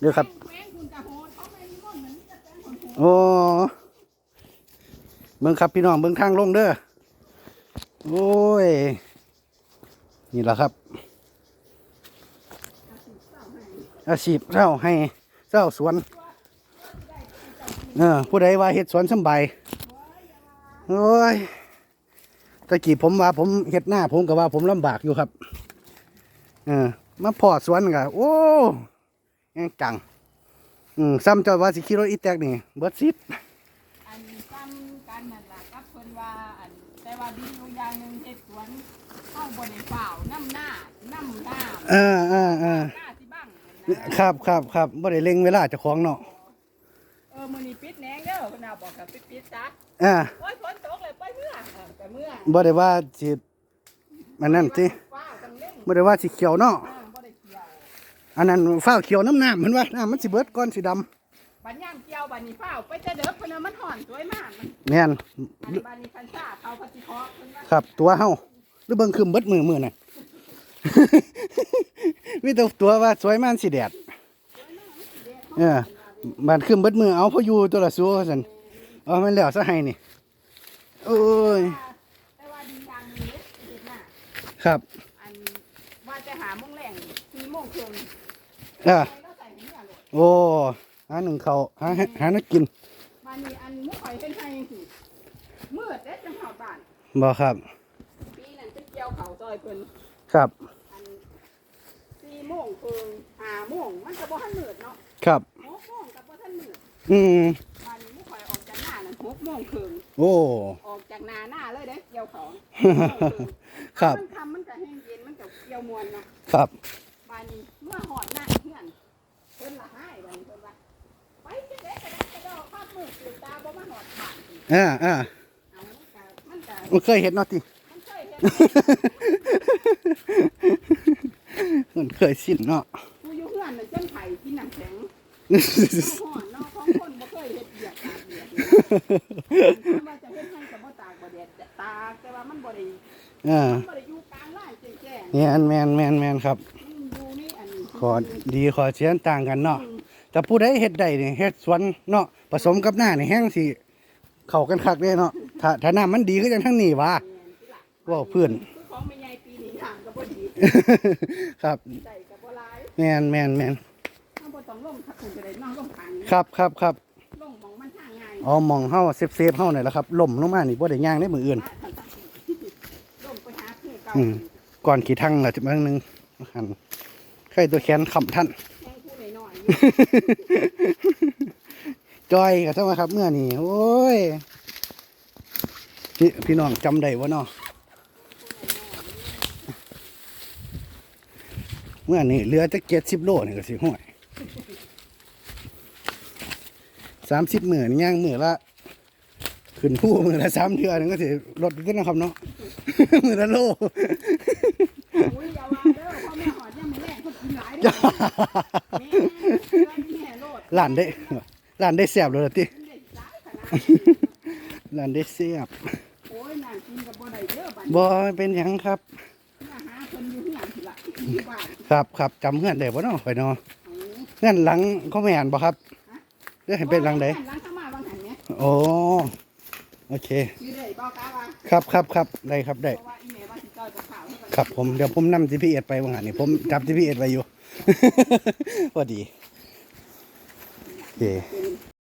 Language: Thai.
เดี๋ยวครับโอ้เมืองคนโหดโอ้เบิ่งครับพี่น้องเบิ่งทางลงเด้อ โอ้ย นี่แหละครับ อาชีพเจ้าให้เจ้าสวน เออผู้ใดว่าเฮ็ดสวนสำบายโอ้ยตะกี้ผมว่าผมเฮ็ดหน้าผมก็ว่าผมลำบากอยู่ครับ เออมาพอสวนก็โอ้ แง่งจัง อืมซ้ำเจ้าว่าสิขี่รถอีแตกนี่เบิดซิดอันซ้ำกันนั่นล่ะกับเพิ่นว่าอันแต่ว่าดีอยู่อย่างหนึงเฮ็ดสวนเข้าบ่ได้เปล่าน้ำหน้าน้ำหน้าเออเออเออหน้าสิบ้างนั่นนะครับครับครับบ่ได้เล็งเวลาเจ้าของเนาะเออมื้อนี้ปิดแหนงเด้อเพิ่นน่ะบอกกับปิดปิดซะอ่าโอ้ยฝนตกเลยไปเมื่อเออไปเมื่อบ่ได้ว่าสิมันนั่นสิฟ้าจังเล่งบ่ได้ว่าสิเขียวเนาะอ่าบ่ได้เกี่ยว อันนั้นฟ้าวเขียวน้ำน้ำมันว่าน้ำมันสิเบิดก่อนสิดำบัดย่างเกี่ยวบัดนี้ฟ้าวไปแต่เด้อเพิ่นน่ะมันห่อนสวยมากมันแม่นอันนี้บัดนี้คันซ่าเขาพัสิเคาะเพิ่นว่าครับ ตัวเฮาหรือเบิ่งคืมเบิดมือมือน่ะ มีแต่ตัวว่าสวยมันสิแดด เออบ้านคืมเบิดมือเอาพออยู่ตัวละซัวซั่นเอามันแล้วซะให้นี่โอ้ยแต่ว่าดีอย่างหนึงเด้เฮ็ดหน้าครับ อันว่าจะหาโมงแรงสี่โมงครึ่ง อ่าไปก็ใส่เนื้อโหลดโอ้หาหนึ่งเขาวหาให้หานักกินมานี่อันหมุข่อยเป็นไทยจังซี่มืดเด้จังเฮาบ้านบ่ครับปีนั้นจะเกี่ยวเขาซอยเพิ่นครับอันสี่โมงครึ่งห้าโมงมันก็บ่ทันมืดเนาะครับหกโมงก็บ่ทันมืดอืมมานี่หมุข่อยออกจากหน้านั่นหกโมงครึ่งโอ้ออกจากนาหน้าเลยเด้เกี่ยวเขาครับมันทำมันก็แห้งเย็นมันก็เกี่ยวมวนเนาะครับบานนี้เมื่อหอดหน้าเพื่อน เพิ่นละให้บานนี้เพิ่นว่าไปจะได้กระดักกระดอกภาพมือตื่นตาบ่มาหอดผ่านสิอ่าอ่าเอามันก็มันก็มันเคยเห็นเนาะติ มันเคยเห็นมันเคยสิ้นเนาะผู้อยู่เพื่อนน่ะจนไผ่กินน้ำแข็งหอนเนาะของคนบ่เคยเฮ็ดเบียกตากเบียกเลยว่าจะเฮ็ดให้ก็บ่ตากบ่แดดตากแต่ว่ามันบ่ได้อ่ามันบ่ได้อยู่กลางลานแจ้งเนี่ยอันแมนแมนแมนครับ ขอดีขอเสียนต่างกันเนาะแต่ผู้ใดเฮ็ดได้นี่เฮ็ดสวนเนาะผสมกับหน้านี่แห้งสิเข้ากันคักเด้เนาะถ้าถ้าน้ามันดีคือจังทั้งนี้ว่าเว่าเพื่อนคือของแม่ใหญ่ปีนี้ทางก็บ่ดีครับใจก็บ่หลายแมนแมนแมนเฮาบ่ต้องลงคักคุณจะได้นั่งลงทางนี้ครับครับครับลงหมองมันทางง่ายเอาหมองเฮาเซฟเซฟเฮานี่แหละครับล่มลงมานี่บ่ได้ย่างได้มืออื่นลงไปหาคือเก่าอืมก่อนขี่ทั้งละจะมานึงหันใครตัวแขนขำท่านแห้งผู้น้อยๆอยู่จอยกับเจ้ามาครับเมื่อนี่โอ้ยพี่พี่น้องจำได้วะเนาะเมื่อนี่เหลือจะเจ็ดสิบโลนี่ก็สิห่วยสามสิบหมื่นย่างหมื่นละขึ้นผู้มือละสามเดือนก็สิลดขึ้นนะครับเนาะมือละโล หลายเด้อแม่เพื่อนแม่โลดร้านได้ร้านได้แซ่บเลยล่ะติมันได้หลายขนาดร้านได้แซ่บโอ้ยน่ากินกับบ่ได้เด้อบัดบ่เป็นหยังครับมาหาคนอยู่เฮือนสิล่ะอยู่บ้านครับครับจำเพื่อนได้บ่เนาะไปเนาะเอาเพื่อนหลังเขาไม่อ่านบ่ครับเด้อเห็นเป็นหลังใดหลังเข้ามาบางหันเนี่ยโอ้โอเคอยู่ได้บ่กล้าว่าครับครับครับได้ครับได้ ครับผมเดี๋ยวผมนำ GPS ไปว่างหันนี่ผมจับ GPS ไว้อยู่ พอดีโอเค